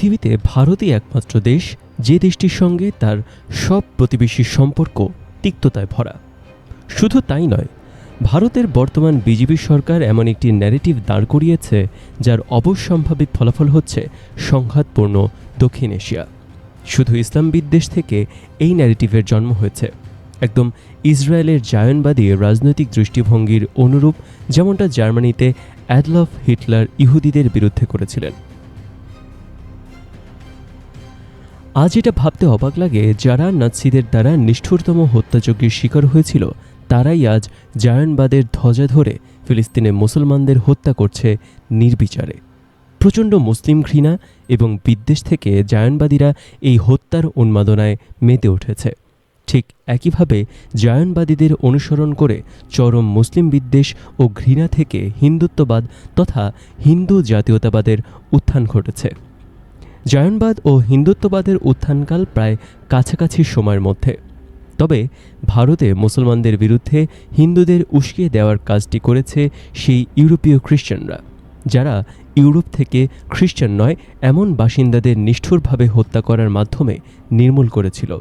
পৃথিবীতে ভারতই একমাত্র দেশ যে দেশটির সঙ্গে তার সব প্রতিবেশীর সম্পর্ক তিক্ততায় ভরা। শুধু তাই নয়, ভারতের বর্তমান বিজেপি সরকার এমন একটি ন্যারেটিভ দাঁড় করিয়েছে যার অবশ্যম্ভাবী ফলাফল হচ্ছে সংঘাতপূর্ণ দক্ষিণ এশিয়া। শুধু ইসলাম বিদ্বেষ থেকে এই ন্যারেটিভের জন্ম হয়েছে। একদম ইসরায়েলের জায়নবাদী রাজনৈতিক দৃষ্টিভঙ্গির অনুরূপ যেমনটা জার্মানিতে অ্যাডলফ হিটলার ইহুদিদের বিরুদ্ধে করেছিলেন। আজ এটা ভাবতে অবাক লাগে, যারা নাৎসিদের দ্বারা নিষ্ঠুরতম হত্যাযজ্ঞের শিকার হয়েছিল, তারাই আজ জায়নবাদের ধ্বজা ধরে ফিলিস্তিনে মুসলমানদের হত্যা করছে নির্বিচারে। প্রচণ্ড মুসলিম ঘৃণা এবং বিদ্বেষ থেকে জায়নবাদীরা এই হত্যার উন্মাদনায় মেতে উঠেছে। ঠিক একইভাবে জায়নবাদীদের অনুসরণ করে চরম মুসলিম বিদ্বেষ ও ঘৃণা থেকে হিন্দুত্ববাদ তথা হিন্দু জাতীয়তাবাদের উত্থান ঘটেছে। জায়নবাদ ও হিন্দুত্ববাদের উত্থানকাল প্রায় কাছাকাছি সময়ের মধ্যে। তবে ভারতে মুসলমানদের বিরুদ্ধে হিন্দুদের উস্কিয়ে দেওয়ার কাজটি করেছে সেই ইউরোপীয় খ্রিশ্চানরা যারা ইউরোপ থেকে খ্রিশ্চান নয়, এমন বাসিন্দাদের নিষ্ঠুরভাবে হত্যা করার মাধ্যমে নির্মূল করেছিল।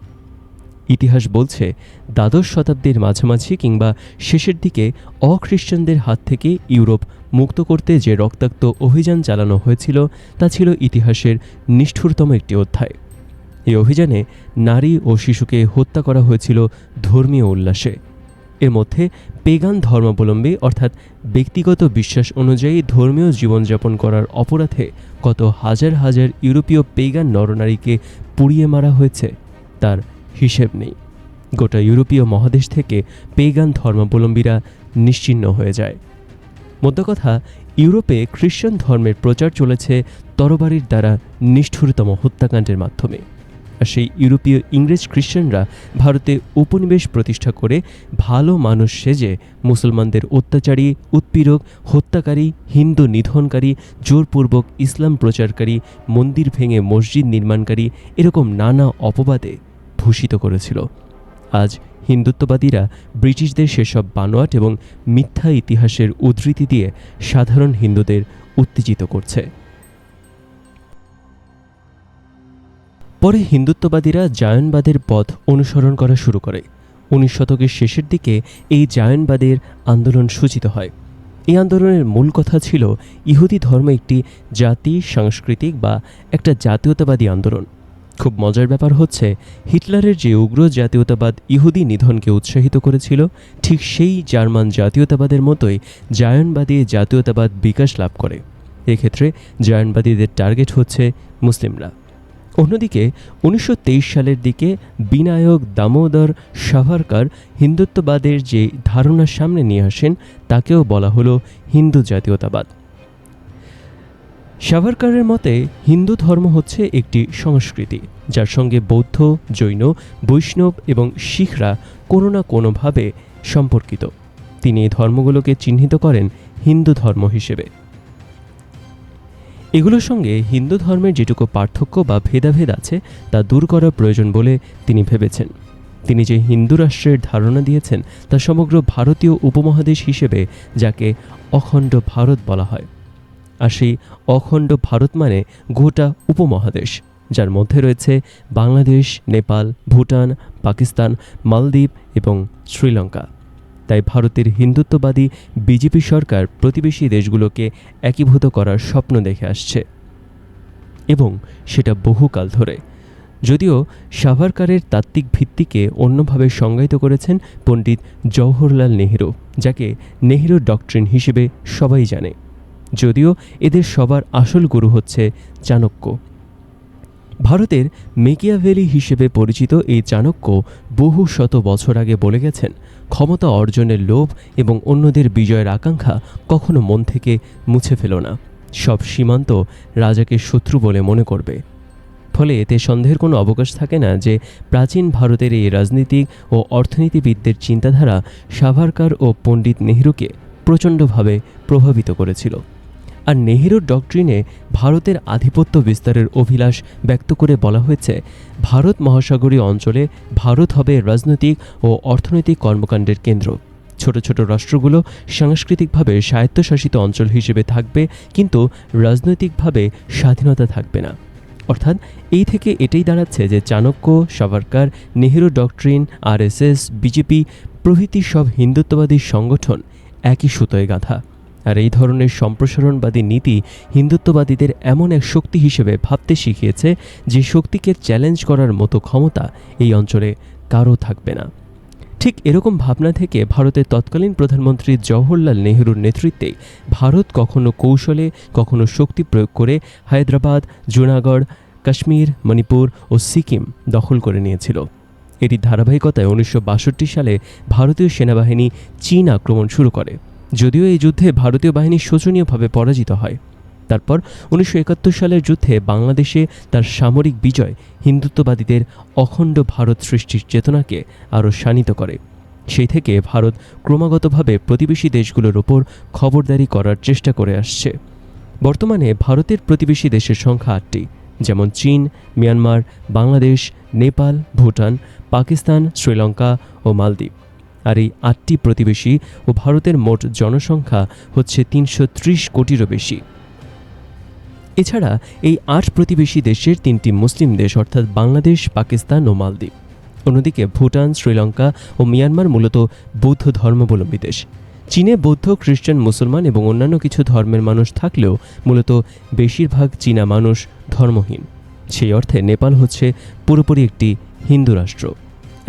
ইতিহাস বলছে, দ্বাদশ শতাব্দীর মাঝামাঝি কিংবা শেষের দিকে অখ্রিশ্চানদের হাত থেকে ইউরোপ মুক্ত করতে যে রক্তাক্ত অভিযান চালানো হয়েছিল, তা ছিল ইতিহাসের নিষ্ঠুরতম একটি অধ্যায়। এই অভিযানে নারী ও শিশুকে হত্যা করা হয়েছিল ধর্মীয় উল্লাসে। এর মধ্যে পেগান ধর্মাবলম্বী অর্থাৎ ব্যক্তিগত বিশ্বাস অনুযায়ী ধর্মীয় জীবনযাপন করার অপরাধে কত হাজার হাজার ইউরোপীয় পেগান নরনারীকে পুড়িয়ে মারা হয়েছে, তার হিসেব নেই। গোটা ইউরোপীয় মহাদেশ থেকে পেগান ধর্মাবলম্বীরা নিশ্চিহ্ন হয়ে যায়। কথা, ইউরোপে খ্রিশ্চান ধর্মের প্রচার চলেছে তরবারির দ্বারা নিষ্ঠুরতম হত্যাকাণ্ডের মাধ্যমে। আর সেই ইউরোপীয় ইংরেজ খ্রিশ্চানরা ভারতে উপনিবেশ প্রতিষ্ঠা করে ভালো মানুষ সেজে মুসলমানদের অত্যাচারী, উৎপীড়ক, হত্যাকারী, হিন্দু নিধনকারী, জোরপূর্বক ইসলাম প্রচারকারী, মন্দির ভেঙে মসজিদ নির্মাণকারী এরকম নানা অপবাদে ভূষিত করেছিল। আজ হিন্দুত্ববাদীরা ব্রিটিশদের সেসব বানোয়াট এবং মিথ্যা ইতিহাসের উদ্ধৃতি দিয়ে সাধারণ হিন্দুদের উত্তেজিত করছে। পরে হিন্দুত্ববাদীরা জায়নবাদের পথ অনুসরণ করা শুরু করে। উনিশ শতকের শেষের দিকে এই জায়নবাদের আন্দোলন সূচিত হয়। এই আন্দোলনের মূল কথা ছিল ইহুদি ধর্ম একটি জাতি, সাংস্কৃতিক বা একটা জাতীয়তাবাদী আন্দোলন। খুব মজার ব্যাপার হচ্ছে, হিটলারের যে উগ্র জাতীয়তাবাদ ইহুদি নিধনকে উৎসাহিত করেছিল, ঠিক সেই জার্মান জাতীয়তাবাদের মতোই জায়নবাদী জাতীয়তাবাদ বিকাশ লাভ করে। এক্ষেত্রে জায়নবাদীদের টার্গেট হচ্ছে মুসলিমরা। অন্যদিকে, উনিশশো তেইশ সালের দিকে বিনায়ক দামোদর সাভারকার হিন্দুত্ববাদের যে ধারণা সামনে নিয়ে আসেন, তাকেও বলা হলো হিন্দু জাতীয়তাবাদ। সাভারকারের মতে, হিন্দু ধর্ম হচ্ছে একটি সংস্কৃতি, যার সঙ্গে বৌদ্ধ, জৈন, বৈষ্ণব এবং শিখরা কোনো না কোনোভাবে সম্পর্কিত। তিনি এই ধর্মগুলোকে চিহ্নিত করেন হিন্দু ধর্ম হিসেবে। এগুলোর সঙ্গে হিন্দু ধর্মের যেটুকু পার্থক্য বা ভেদাভেদ আছে, তা দূর করা প্রয়োজন বলে তিনি ভেবেছেন। তিনি যে হিন্দু রাষ্ট্রের ধারণা দিয়েছেন, তা সমগ্র ভারতীয় উপমহাদেশ হিসেবে, যাকে অখণ্ড ভারত বলা হয়। আর সেই অখণ্ড ভারত মানে গোটা উপমহাদেশ, যার মধ্যে রয়েছে বাংলাদেশ, নেপাল, ভুটান, পাকিস্তান, মালদ্বীপ এবং শ্রীলঙ্কা। তাই ভারতের হিন্দুত্ববাদী বিজেপি সরকার প্রতিবেশী দেশগুলোকে একীভূত করার স্বপ্ন দেখে আসছে। এবং সেটা বহুকাল ধরে। যদিও সাভারকারের তাত্ত্বিক ভিত্তিকে অন্যভাবে সংজ্ঞায়িত করেছেন পণ্ডিত জওহরলাল নেহরু, যাকে নেহরু ডকট্রিন হিসেবে সবাই জানে। যদিও এদের সবার আসল গুরু হচ্ছে চাণক্য। ভারতের মেকিয়াভেলি হিসেবে পরিচিত এই চাণক্য বহু শত বছর আগে বলে গেছেন, ক্ষমতা অর্জনের লোভ এবং অন্যদের বিজয়ের আকাঙ্ক্ষা কখনো মন থেকে মুছে ফেল না। সব সীমান্ত রাজাকে শত্রু বলে মনে করবে। ফলে এতে সন্দেহের কোনো অবকাশ থাকে না যে প্রাচীন ভারতের এই রাজনীতিক ও অর্থনীতিবিদদের চিন্তাধারা সাভারকার ও পণ্ডিত নেহরুকে প্রচণ্ডভাবে প্রভাবিত করেছিল। আর নেহেরুর ডক্ট্রিনে ভারতের আধিপত্য বিস্তারের অভিলাষ ব্যক্ত করে বলা হয়েছে, ভারত মহাসাগরীয় অঞ্চলে ভারত হবে রাজনৈতিক ও অর্থনৈতিক কর্মকাণ্ডের কেন্দ্র। ছোট ছোট রাষ্ট্রগুলো সাংস্কৃতিকভাবে স্বায়ত্তশাসিত অঞ্চল হিসেবে থাকবে, কিন্তু রাজনৈতিকভাবে স্বাধীনতা থাকবে না। অর্থাৎ এই থেকে এটাই দাঁড়াচ্ছে যে Chanakya, Savarkar Nehru doctrine RSS BJP প্রভৃতি সব হিন্দুত্ববাদী সংগঠন একই সুতোয় গাঁথা। আর এই ধরনের সম্প্রসারণবাদী নীতি হিন্দুত্ববাদীদের এমন এক শক্তি হিসেবে ভাবতে শিখিয়েছে যে শক্তিকে চ্যালেঞ্জ করার মতো ক্ষমতা এই অঞ্চলে কারও থাকবে না। ঠিক এরকম ভাবনা থেকে ভারতের তৎকালীন প্রধানমন্ত্রী জওহরলাল নেহরুর নেতৃত্বে ভারত কখনো কৌশলে, কখনো শক্তি প্রয়োগ করে হায়দ্রাবাদ, জুনাগড়, কাশ্মীর, মণিপুর ও সিকিম দখল করে নিয়েছিল। এটি ধারাবাহিকতায় উনিশশো বাষট্টি সালে ভারতীয় সেনাবাহিনী চীন আক্রমণ শুরু করে। যদিও এই যুদ্ধে ভারতীয় বাহিনী শোচনীয়ভাবে পরাজিত হয়। তারপর উনিশশো একাত্তর সালের যুদ্ধে বাংলাদেশে তার সামরিক বিজয় হিন্দুত্ববাদীদের অখণ্ড ভারত সৃষ্টির চেতনাকে আরও শানিত করে। সেই থেকে ভারত ক্রমাগতভাবে প্রতিবেশী দেশগুলোর ওপর খবরদারি করার চেষ্টা করে আসছে। বর্তমানে ভারতের প্রতিবেশী দেশের সংখ্যা আটটি, যেমন চীন, মিয়ানমার, বাংলাদেশ, নেপাল, ভুটান, পাকিস্তান, শ্রীলঙ্কা ও মালদ্বীপ। আর এই আটটি প্রতিবেশী ও ভারতের মোট জনসংখ্যা হচ্ছে তিনশো ত্রিশ কোটিরও বেশি। এছাড়া এই আট প্রতিবেশী দেশের তিনটি মুসলিম দেশ অর্থাৎ বাংলাদেশ, পাকিস্তান ও মালদ্বীপ। অন্যদিকে ভুটান, শ্রীলঙ্কা ও মিয়ানমার মূলত বৌদ্ধ ধর্মাবলম্বী দেশ। চীনে বৌদ্ধ, খ্রিস্টান, মুসলমান এবং অন্যান্য কিছু ধর্মের মানুষ থাকলেও মূলত বেশিরভাগ চীনা মানুষ ধর্মহীন। সেই অর্থে নেপাল হচ্ছে পুরোপুরি একটি হিন্দু রাষ্ট্র।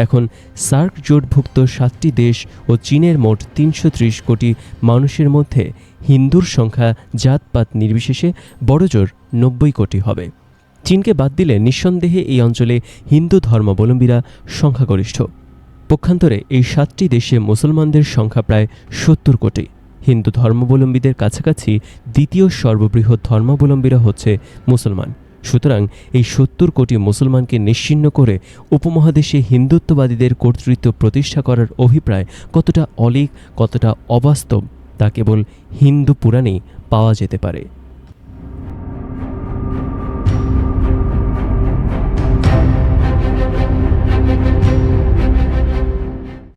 এখন সার্ক জোটভুক্ত সাতটি দেশ ও চীনের মোট তিনশো ত্রিশ কোটি মানুষের মধ্যে হিন্দুর সংখ্যা জাতপাত নির্বিশেষে বড়জোর নব্বই কোটি হবে। চীনকে বাদ দিলে নিঃসন্দেহে এই অঞ্চলে হিন্দু ধর্মাবলম্বীরা সংখ্যাগরিষ্ঠ। পক্ষান্তরে এই সাতটি দেশে মুসলমানদের সংখ্যা প্রায় সত্তর কোটি। হিন্দু ধর্মাবলম্বীদের কাছাকাছি দ্বিতীয় সর্ববৃহৎ ধর্মাবলম্বীরা হচ্ছে মুসলমান। সুতরাং এই সত্তর কোটি মুসলমানকে নিশ্চিন্ন করে উপমহাদেশে হিন্দুত্ববাদীদের কর্তৃত্ব প্রতিষ্ঠা করার অভিপ্রায় কতটা অলিক, কতটা অবাস্তব, তা কেবল হিন্দু পুরাণেই পাওয়া যেতে পারে।